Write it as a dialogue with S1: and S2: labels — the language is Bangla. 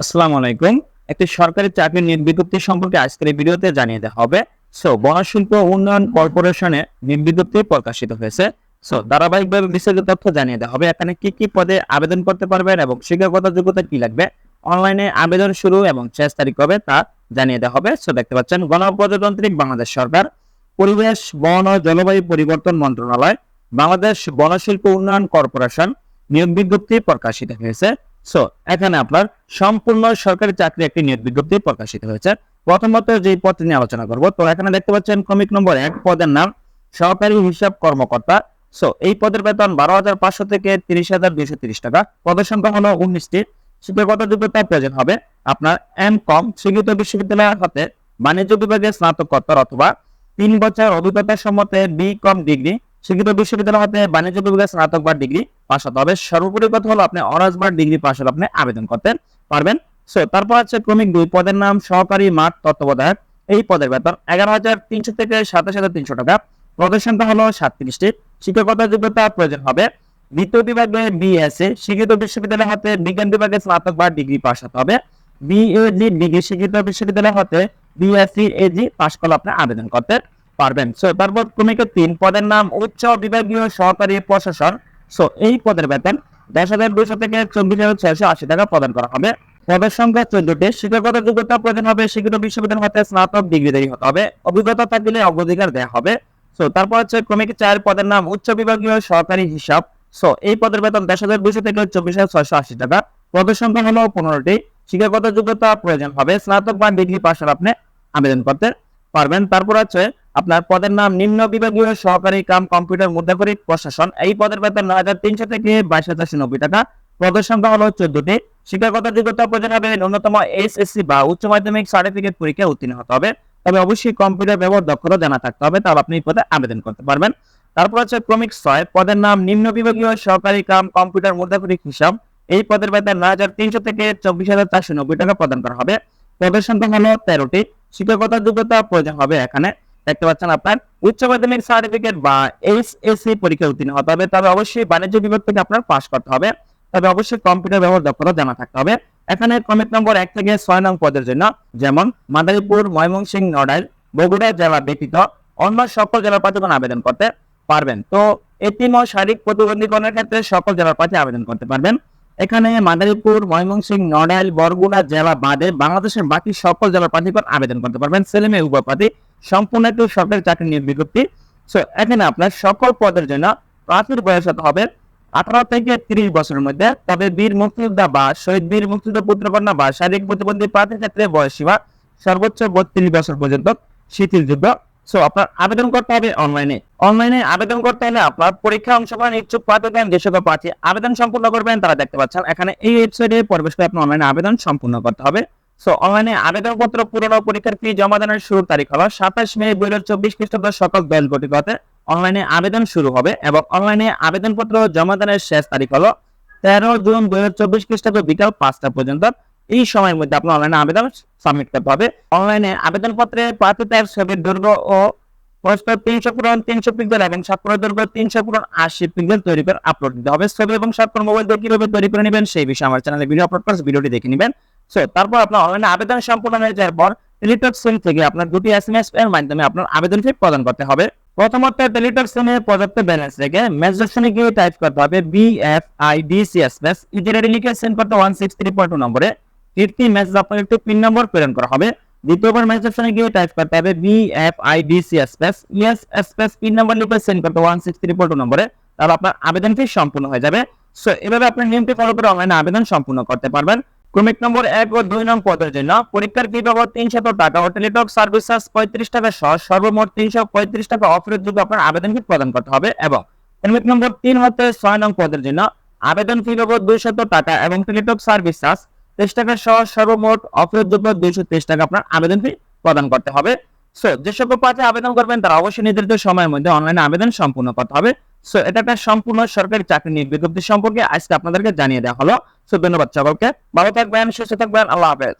S1: আসসালামু আলাইকুম। একটি সরকারি চাকরির নিয়োগ বিজ্ঞপ্তি সম্পর্কে আজকের ভিডিওতে জানিয়ে দেওয়া হবে। সো বনশিল্প উন্নয়ন কর্পোরেশনে নিয়োগ বিজ্ঞপ্তি প্রকাশিত হয়েছে। সো ধারাবাহিকভাবে বিস্তারিত তথ্য জানিয়ে দেওয়া হবে। এখানে কি কি পদে আবেদন করতে পারবেন এবং যোগ্যতা কি লাগবে? অনলাইনে আবেদন শুরু এবং শেষ তারিখ তা জানিয়ে দেওয়া হবে। সো দেখতে পাচ্ছেন গণপ্রজাতন্ত্রী বাংলাদেশ সরকার, পরিবেশ, বন ও জলবায়ু পরিবর্তন মন্ত্রণালয়, বাংলাদেশ বনশিল্প উন্নয়ন কর্পোরেশন নিয়োগ বিজ্ঞপ্তি প্রকাশিত হয়েছে। সো এখানে আপনার সম্পূর্ণ সরকারি চাকরি একটি নিয়োগ বিজ্ঞপ্তি প্রকাশিত হয়েছে। প্রথমত যে পদটি নিয়ে আলোচনা করব, তো এখানে দেখতে পাচ্ছেন ক্রমিক নম্বর এক, পদের নাম সহকারী হিসাব কর্মকর্তা। সো এই পদের বেতন বারো হাজার পাঁচশো থেকে তিরিশ হাজার দুইশো তিরিশ টাকা। পদের সংখ্যা হলো উনিশটি। শিক্ষাগত যোগ্যতা প্রয়োজন হবে আপনার এম কম স্বীকৃত বিশ্ববিদ্যালয়ের হতে বাণিজ্য বিভাগে স্নাতকোত্তর অথবা তিন বছর অভিজ্ঞতা সম্মতে বি কম ডিগ্রি স্বীকৃত বিশ্ববিদ্যালয় হতে বাণিজ্য বিভাগে স্নাতক বা ডিগ্রি পাস হতে হবে। সর্বোপরি কথা হলো আপনি অনার্স বা ডিগ্রি পাস হলে আপনি আবেদন করতে পারবেন। সো তারপর আছে ক্রমিক দুই পদের নাম, সহকারী মাঠ তত্ত্বাবধায়ক। এই পদের বেতন এগারো হাজার তিনশো থেকে সাতাশ হাজার তিনশো টাকা। সংখ্যা হলো সাতত্রিশটি। শিক্ষকতা যোগ্যতা প্রয়োজন হবে। দ্বিতীয় বিভাগে বিএসএ স্বীকৃত বিশ্ববিদ্যালয় হতে বিজ্ঞান বিভাগে স্নাতক বা ডিগ্রি পাস হতে হবে। বিএজি ডিগ্রি স্বীকৃত বিশ্ববিদ্যালয় হতে বিএসসি এজি পাস করলে আপনি আবেদন করতে পারবেন। সো তারপর ক্রমিক তিন পদের নাম উচ্চ বিভাগীয় সহকারী প্রশাসন? সো এই পদের বেতন দশ হাজার দুশো থেকে চব্বিশ হাজার ছয়শো আশি টাকা প্রদান করা হবে। পদের সংখ্যা চোদ্দটি। শিক্ষাগত যোগ্যতা প্রয়োজন হবে। স্বীকৃত বিশ্ববিদ্যালয় হতে স্নাতক ডিগ্রি তৈরি হতে হবে। অভিজ্ঞতা থাকলে অগ্রাধিকার দেওয়া হবে। সো তারপর হচ্ছে ক্রমিক চার পদের নাম উচ্চ বিভাগীয় সহকারী হিসাব। সো এই পদের বেতন দশ হাজার দুশো থেকে চব্বিশ হাজার ছয়শো আশি টাকা। পদের সংখ্যা হলো পনেরোটি। শিক্ষাগত যোগ্যতা প্রয়োজন হবে। স্নাতক বা ডিগ্রি পাশ হলে আপনি আবেদন করতে পারবেন। তারপর আছে আপনার পদের নাম নিম্ন বিভাগীয় সহকারী কাম কম্পিউটার মুদ্রাকরিক প্রশাসন। এই পদের বেতন নয় হাজার তিনশো থেকে বাইশ হাজার নব্বই টাকা। পদের সংখ্যা হলো চোদ্দটি। শিক্ষাগত যোগ্যতা প্রয়োজন হবে ন্যূনতম এসএসসি বা উচ্চ মাধ্যমিক সার্টিফিকেট পরীক্ষায় উত্তীর্ণ হতে হবে। তবে অবশ্যই কম্পিউটার ব্যবহার দক্ষতা জানা থাকতে হবে, তাহলে আপনি পদে আবেদন করতে পারবেন। তারপর আছে ক্রমিক ছয়। পদের নাম নিম্ন বিভাগীয় সহকারী কাম কম্পিউটার মুদ্রাকরিক হিসাব। এই পদের বেতন নয় হাজার তিনশো থেকে চব্বিশ হাজার চারশো নব্বই টাকা প্রদান করা হবে। পদের সংখ্যা হলো তেরোটি। শিক্ষাগত যোগ্যতা প্রয়োজন হবে এখানে। দেখতে পাচ্ছেন আপনার উচ্চ মাধ্যমিক সার্টিফিকেট বা এইচএসসি পরীক্ষা উত্তীর্ণ হতে হবে। তবে অবশ্যই বাণিজ্য বিভাগ থেকে আপনার পাস করতে হবে। তবে অবশ্যই কম্পিউটার ব্যবহার দক্ষতা জানা থাকতে হবে। এখানে ক্রমিক নম্বর এক থেকে ছয় নং পদের জন্য যেমন, মাদারীপুর, ময়মনসিংহ, নড়াইল, বগুড়া জেলা ব্যতীত অন্য সকল জেলার প্রার্থীগণ আবেদন করতে পারবেন। তো এতিম ও শারীরিক প্রতিবন্ধীকরণের ক্ষেত্রে সকল জেলার প্রার্থী আবেদন করতে পারবেন। এখানে মাদারীপুর, ময়মনসিংহ, নড়াইল, বরগুনা জেলা বাদে বাংলাদেশের বাকি সকল জেলার প্রার্থীগণ আবেদন করতে পারবেন। ছেলে মেয়ে উভয় প্রার্থী সম্পূর্ণ একটু সরকারি চাকরি নিয়োগ বিজ্ঞপ্তি। সো এখানে আপনার সকল পদের জন্য প্রার্থীর বয়স হতে হবে আঠারো থেকে তিরিশ বছরের মধ্যে। তবে বীর মুক্তিযোদ্ধা বা শহীদ বীর মুক্তিযোদ্ধা পুত্রকন্যা বা শারীরিক প্রতিবন্ধী প্রার্থীর ক্ষেত্রে বয়স সীমা সর্বোচ্চ বত্রিশ বছর পর্যন্ত শিথিলযোগ্য। সো আপনার আবেদন করতে হবে অনলাইনে অনলাইনে আবেদন করতে হলে আপনার পরীক্ষা অংশগ্রহণ ইচ্ছুক প্রার্থীগণ যে সকল প্রার্থী আবেদন সম্পূর্ণ করবেন, তারা দেখতে পাচ্ছেন। এখানে এই ওয়েবসাইটে প্রবেশ করে আপনার অনলাইনে আবেদন সম্পূর্ণ করতে হবে। সো অনলাইনে আবেদনপত্র পূরণ ও পরীক্ষার ফি জমা শুরুর তারিখ হলো সাতাশ মে দুই হাজার চব্বিশ খ্রিস্টাব্দ সকাল অনলাইনে আবেদন শুরু হবে এবং অনলাইনে আবেদনপত্র জমা শেষ তারিখ হলো তেরো জুন দুই হাজার চব্বিশ খ্রিস্টাব্দ বিকাল পাঁচটা পর্যন্ত। এই সময়ের মধ্যে অনলাইনে আবেদন সাবমিট করতে হবে। অনলাইনে আবেদনপত্রে দৈর্ঘ্য ও পরস্পর তিনশো পূরণ, তিনশো পিক্সেল এবং দৈর্ঘ্য তিনশো পূরণ আশি পিক্সেল তৈরি করে আপলোড দিতে হবে। ছবি এবং স্বাক্ষর মোবাইল তৈরি করে নেবেন সেই বিষয়ে আমার চ্যানেলে ভিডিও আপলোড করে ভিডিওটি দেখে নেবেন। সো তারপর আপনার অনলাইনে আবেদন সম্পূর্ণ হয়ে যাওয়ার পর টেলিটক সিম থেকে আপনার দুটি এসএমএস এর মাধ্যমে আপনার আবেদন ফি প্রদান করতে হবে। প্রথমত টেলিটক সিমে পর্যাপ্ত ব্যালেন্স রেখে মেসেজনে গিয়ে টাইপ করতে হবে B F I D C S S easy ready লিখে সেন্ড করতে one six three point two নম্বরে। তৃতীয় মেসেজ আপনার একটি পিন নম্বর প্রেরণ করা হবে। দ্বিতীয়বার মেসেজনে গিয়ে টাইপ করতে হবে B F I D C S S ES S S pin number লিখে সেন্ড করতে one six three point two নম্বরে। তাহলে আপনার আবেদন ফি সম্পূর্ণ হয়ে যাবে। সো এভাবে আপনি নিয়মটি ফলো করে অনলাইনে আবেদন সম্পূর্ণ করতে পারবেন। ক্রমিক নম্বর এক ও দুই নং পদের জন্য পরীক্ষার ফি বাবদ তিনশত টাকা ও টেলিটক সার্ভিস চার্জ পঁয়ত্রিশ টাকা সহ সর্বমোট তিনশো পঁয়ত্রিশ টাকা অফারের যোগ্য আপনার আবেদন ফি প্রদান করতে হবে এবং ক্রমিক নম্বর তিন হতে ছয় নং পদের জন্য আবেদন ফি বাবদ দুইশত টাকা এবং টেলিটক সার্ভিস চার্জ তেইশ টাকা সহ সর্বমোট অফারের যোগ্য দুইশো তেইশ টাকা আপনার আবেদন ফি প্রদান করতে হবে। সো যে সকল প্রার্থী আবেদন করবেন তারা অবশ্যই নির্ধারিত সময়ের মধ্যে অনলাইনে আবেদন সম্পূর্ণ করতে হবে। সো এটা একটা সম্পূর্ণ সরকারি চাকরি নিয়ে বিজ্ঞপ্তি সম্পর্কে আজকে আপনাদেরকে জানিয়ে দেওয়া হলো। সো ধন্যবাদ সকলকে। ভালো থাকবেন, সুস্থ থাকবেন, আল্লাহ হাফেজ।